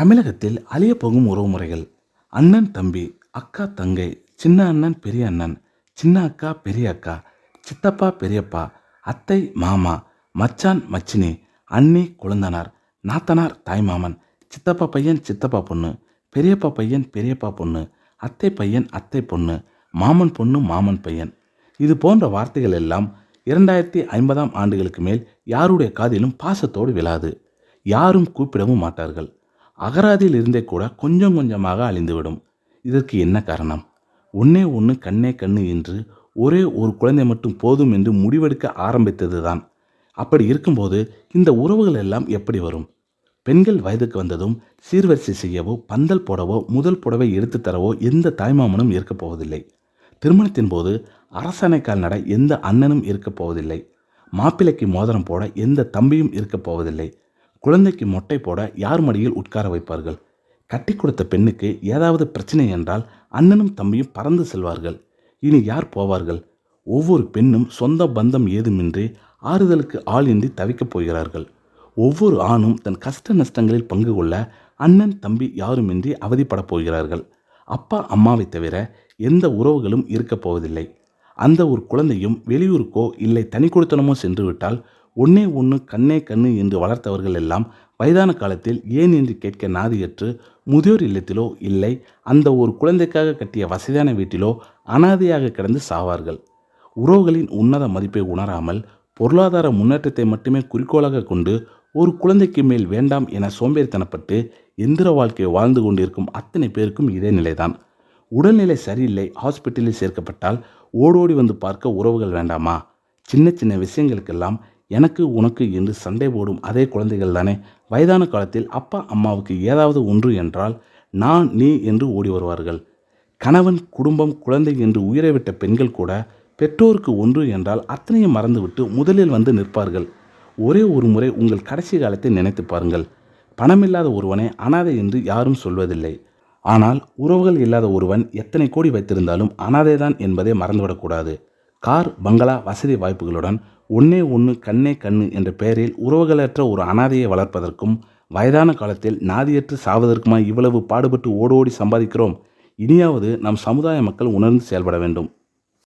தமிழகத்தில் அழிய போகும் உறவுமுறைகள். அண்ணன் தம்பி அக்கா தங்கை சின்ன அண்ணன் பெரிய அண்ணன் சின்ன அக்கா பெரிய அக்கா சித்தப்பா பெரியப்பா அத்தை மாமா மச்சான் மச்சினி அண்ணி குழந்தனார் நாத்தனார் தாய்மாமன் சித்தப்பா பையன் சித்தப்பா பொண்ணு பெரியப்பா பையன் பெரியப்பா பொண்ணு அத்தை பையன் அத்தை பொண்ணு மாமன் பொண்ணு மாமன் பையன். இது போன்ற வார்த்தைகள் எல்லாம் இரண்டாயிரத்தி ஐம்பதாம் ஆண்டுகளுக்கு மேல் யாருடைய காதிலும் பாசத்தோடு விழாது. யாரும் கூப்பிடவும் மாட்டார்கள். அகராதியில் இருந்தே கூட கொஞ்சம் கொஞ்சமாக அழிந்துவிடும். இதற்கு என்ன காரணம்? ஒன்னே ஒன்று கண்ணே கண்ணு என்று ஒரே ஒரு குழந்தை மட்டும் போதும் என்று முடிவெடுக்க ஆரம்பித்தது தான் அப்படி இருக்கும்போது இந்த உறவுகள் எல்லாம் எப்படி வரும்? பெண்கள் வயதுக்கு வந்ததும் சீர்வரிசை செய்யவோ பந்தல் போடவோ முதல் புடவை எடுத்து தரவோ எந்த தாய்மாமனும் இருக்கப் போவதில்லை. திருமணத்தின் போது அரசாணைக்கால் நட எந்த அண்ணனும் இருக்கப் போவதில்லை. மாப்பிள்ளைக்கு மோதிரம் போட எந்த தம்பியும் இருக்கப் போவதில்லை. குழந்தைக்கு மொட்டை போட யார் மடியில் உட்கார வைப்பார்கள்? கட்டி கொடுத்த பெண்ணுக்கு ஏதாவது பிரச்சனை என்றால் அண்ணனும் தம்பியும் பறந்து செல்வார்கள். இனி யார் போவார்கள்? ஒவ்வொரு பெண்ணும் சொந்த பந்தம் ஏதுமின்றி ஆறுதலுக்கு ஆளின்றி தவிக்கப் போகிறார்கள். ஒவ்வொரு ஆணும் தன் கஷ்ட நஷ்டங்களில் பங்கு கொள்ள அண்ணன் தம்பி யாருமின்றி அவதிப்படப் போகிறார்கள். அப்பா அம்மாவை தவிர எந்த உறவுகளும் இருக்கப் போவதில்லை. அந்த ஒரு குழந்தையும் வெளியூருக்கோ இல்லை தனி கொடுத்தனமோ சென்றுவிட்டால் ஒன்னே ஒன்று கண்ணே கண்ணு என்று வளர்த்தவர்கள் எல்லாம் வயதான காலத்தில் ஏன் என்று கேட்க நாதியற்று முதியோர் இல்லத்திலோ இல்லை அந்த ஒரு குழந்தைக்காக கட்டிய வசதியான வீட்டிலோ அனாதையாக கிடந்து சாவார்கள். உறவுகளின் உன்னத மதிப்பை உணராமல் பொருளாதார முன்னேற்றத்தை மட்டுமே குறிக்கோளாக கொண்டு ஒரு குழந்தைக்கு மேல் வேண்டாம் என சோம்பேறித்தனப்பட்டு எந்திர வாழ்க்கை வாழ்ந்து கொண்டிருக்கும் அத்தனை பேருக்கும் இதே நிலைதான். உடல்நிலை சரியில்லை ஹாஸ்பிட்டலில் சேர்க்கப்பட்டால் ஓடோடி வந்து பார்க்க உறவுகள் வேண்டாமா? சின்ன சின்ன விஷயங்களுக்கெல்லாம் எனக்கு உனக்கு என்று சண்டை போடும் அதே குழந்தைகள் தானே? வயதான காலத்தில் அப்பா அம்மாவுக்கு ஏதாவது ஒன்று என்றால் நான் நீ என்று ஓடி வருவார்கள். கணவன் குடும்பம் குழந்தை என்று உயிரை விட்ட பெண்கள் கூட பெற்றோருக்கு ஒன்று என்றால் அத்தனையும் மறந்துவிட்டு முதலில் வந்து நிற்பார்கள். ஒரே ஒரு முறை உங்கள் கடைசி காலத்தை நினைத்து பாருங்கள். பணமில்லாத ஒருவனை அனாதை என்று யாரும் சொல்வதில்லை. ஆனால் உறவுகள் இல்லாத ஒருவன் எத்தனை கோடி வைத்திருந்தாலும் அனாதைதான் என்பதை மறந்துவிடக்கூடாது. கார் பங்களா வசதி வாய்ப்புகளுடன் ஒன்னே ஒன்று கண்ணே கண்ணு என்ற பெயரில் உறவுகளற்ற ஒரு அனாதையை வளர்ப்பதற்கும் வயதான காலத்தில் நாதியற்று சாவதற்குமா இவ்வளவு பாடுபட்டு ஓடோடி சம்பாதிக்கிறோம். இனியாவது நம் சமுதாய மக்கள் உணர்ந்து செயல்பட வேண்டும்.